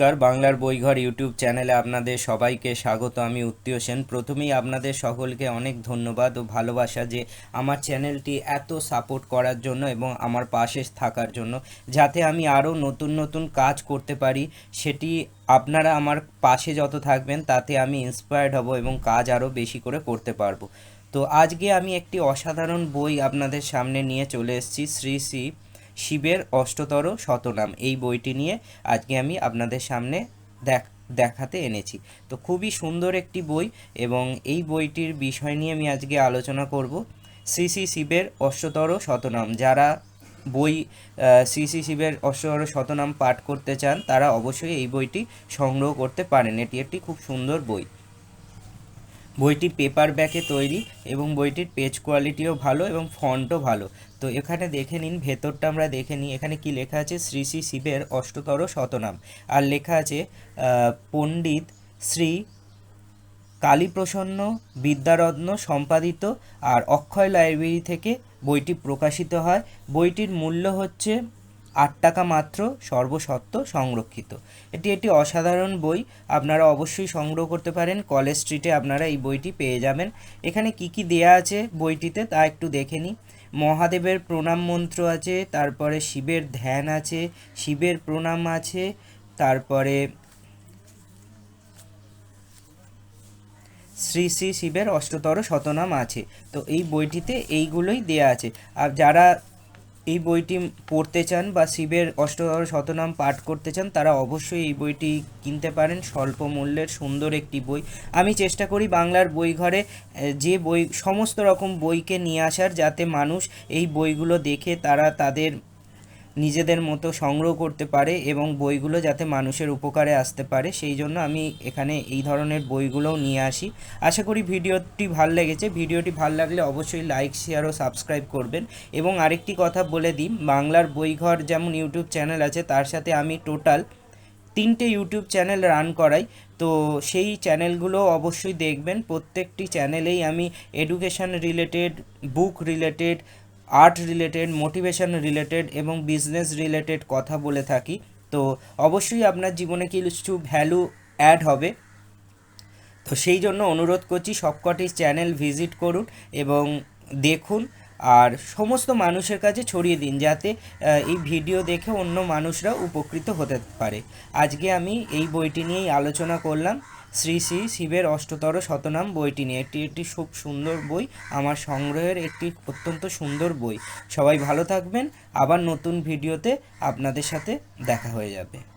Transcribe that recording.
নমস্কার, বাংলার বইঘর ইউটিউব চ্যানেলে আপনাদের সবাইকে স্বাগত। আমি উত্তীয় সেন। প্রথমেই আপনাদের সকলকে অনেক ধন্যবাদ ও ভালোবাসা যে আমার চ্যানেলটি এত সাপোর্ট করার জন্য এবং আমার পাশে থাকার জন্য, যাতে আমি আরও নতুন নতুন কাজ করতে পারি। সেটি আপনারা আমার পাশে যত থাকবেন, তাতে আমি ইন্সপায়ার্ড হব এবং কাজ আরও বেশি করে করতে পারব। তো আজকে আমি একটি অসাধারণ বই আপনাদের সামনে নিয়ে চলে এসেছি, শ্রী শ্রী শিবের অষ্টতর শতনাম। এই বইটি নিয়ে আজকে আমি আপনাদের সামনে দেখ দেখাতে এনেছি। তো খুবই সুন্দর একটি বই এবং এই বইটির বিষয় নিয়ে আমি আজকে আলোচনা করব শ্রী শ্রী শিবের অষ্টতর শতনাম। যারা বই শ্রী শ্রী শিবের অষ্টতর শতনাম পাঠ করতে চান, তারা অবশ্যই এই বইটি সংগ্রহ করতে পারেন। এটি একটি খুব সুন্দর বই। বইটি পেপার ব্যাকে তৈরি এবং বইটির পেজ কোয়ালিটিও ভালো এবং ফন্টও ভালো। তো এখানে দেখে নিন, ভেতরটা আমরা দেখে নিই। এখানে কি লেখা আছে? শ্রী শ্রী শিবের অষ্টতর শতনাম। আর লেখা আছে পণ্ডিত শ্রী কালীপ্রসন্ন বিদ্যারত্ন সম্পাদিত আর অক্ষয় লাইব্রেরি থেকে বইটি প্রকাশিত হয়। বইটির মূল্য হচ্ছে আট টাকা মাত্র সর্বসত্ত্ব সংরক্ষিত। এটি একটি অসাধারণ বই, আপনারা অবশ্যই সংগ্রহ করতে পারেন, কলেজ স্ট্রিটে আপনারা এই বইটি পেয়ে যাবেন। এখানে কি কি দেয়া আছে বইটিতে তা একটু দেখে নিই। মহাদেবের প্রণাম মন্ত্র আছে, তারপরে শিবের ধ্যান আছে, শিবের প্রণাম আছে, তারপরে শ্রী শ্রী শিবের অষ্টতর শতনাম আছে। তো এই বইটিতে এইগুলোই দেয়া আছে। আর যারা এই বইটি পড়তে চান বা শিবের অষ্ট শতনাম পাঠ করতে চান, তারা অবশ্যই এই বইটি কিনতে পারেন। স্বল্প মূল্যের সুন্দর একটি বই। আমি চেষ্টা করি বাংলার বই ঘরে যে বই, সমস্ত রকম বইকে নিয়ে আসার, যাতে মানুষ এই বইগুলো দেখে তারা তাদের নিজেদের মতো সংগ্রহ করতে পারে এবং বইগুলো যাতে মানুষের উপকারে আসতে পারে, সেই জন্য আমি এখানে এই ধরনের বইগুলোও নিয়ে আসি। আশা করি ভিডিওটি ভালো লেগেছে। ভিডিওটি ভালো লাগলে অবশ্যই লাইক শেয়ার ও সাবস্ক্রাইব করবেন। এবং আরেকটি কথা বলে দিই, বাংলার বইঘর যেমন ইউটিউব চ্যানেল আছে, তার সাথে আমি টোটাল তিনটে ইউটিউব চ্যানেল রান করাই। তো সেই চ্যানেলগুলো অবশ্যই দেখবেন। প্রত্যেকটি চ্যানেলেই আমি education related book related art related, motivation related এবং বিজনেস রিলেটেড কথা বলে থাকি। তো অবশ্যই আপনার জীবনে কিছু ভ্যালু অ্যাড হবে? তো সেই জন্য অনুরোধ করছি সবকটি চ্যানেল ভিজিট করুন এবং দেখুন আর সমস্ত মানুষের কাছে ছড়িয়ে দিন যাতে এই ভিডিও দেখে অন্য মানুষরা উপকৃত হতে পারে। আজকে আমি এই বইটি নিয়েই আলোচনা করলাম। শ্রী শ্রী শিবের অষ্টতর শতনাম বইটি নিয়ে। এটি একটি খুব সুন্দর বই, আমার সংগ্রহের একটি অত্যন্ত সুন্দর বই। সবাই ভালো থাকবেন, আবার নতুন ভিডিওতে আপনাদের সাথে দেখা হয়ে যাবে।